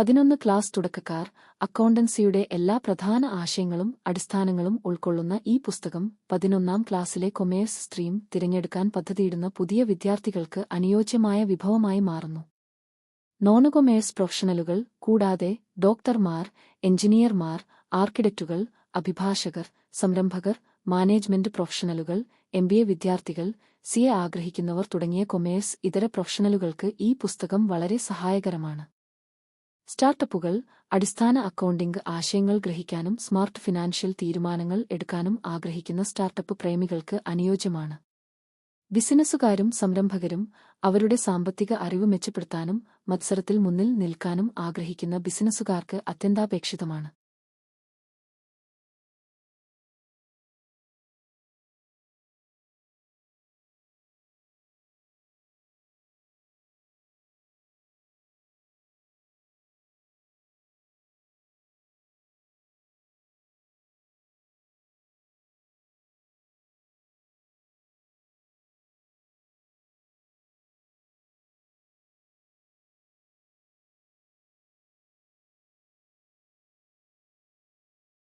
പതിനൊന്ന് ക്ലാസ് തുടക്കക്കാർ അക്കൗണ്ടൻസിയുടെ എല്ലാ പ്രധാന ആശയങ്ങളും അടിസ്ഥാനങ്ങളും ഉൾക്കൊള്ളുന്ന ഈ പുസ്തകം പതിനൊന്നാം ക്ലാസ്സിലെ കൊമേഴ്സ് സ്ട്രീം തിരഞ്ഞെടുക്കാൻ പദ്ധതിയിടുന്ന പുതിയ വിദ്യാർത്ഥികൾക്ക് അനുയോജ്യമായ വിഭവമായി മാറുന്നു. നോണുകൊമേഴ്സ് പ്രൊഫഷണലുകൾ കൂടാതെ ഡോക്ടർമാർ എഞ്ചിനീയർമാർ ആർക്കിടെക്റ്റുകൾ അഭിഭാഷകർ സംരംഭകർ മാനേജ്മെന്റ് പ്രൊഫഷണലുകൾ എം ബി എ വിദ്യാർത്ഥികൾ സി എ ആഗ്രഹിക്കുന്നവർ തുടങ്ങിയ കൊമേഴ്സ് ഇതര പ്രൊഫഷണലുകൾക്ക് ഈ പുസ്തകം വളരെ സഹായകരമാണ്. സ്റ്റാർട്ടപ്പുകൾ അടിസ്ഥാന അക്കൗണ്ടിംഗ് ആശയങ്ങൾ ഗ്രഹിക്കാനും സ്മാർട്ട് ഫിനാൻഷ്യൽ തീരുമാനങ്ങൾ എടുക്കാനും ആഗ്രഹിക്കുന്ന സ്റ്റാർട്ടപ്പ് പ്രേമികൾക്ക് അനുയോജ്യമാണ്. ബിസിനസ്സുകാരും സംരംഭകരും അവരുടെ സാമ്പത്തിക അറിവ് മെച്ചപ്പെടുത്താനും മത്സരത്തിൽ മുന്നിൽ നിൽക്കാനും ആഗ്രഹിക്കുന്ന ബിസിനസ്സുകാർക്ക് അത്യന്താപേക്ഷിതമാണ്.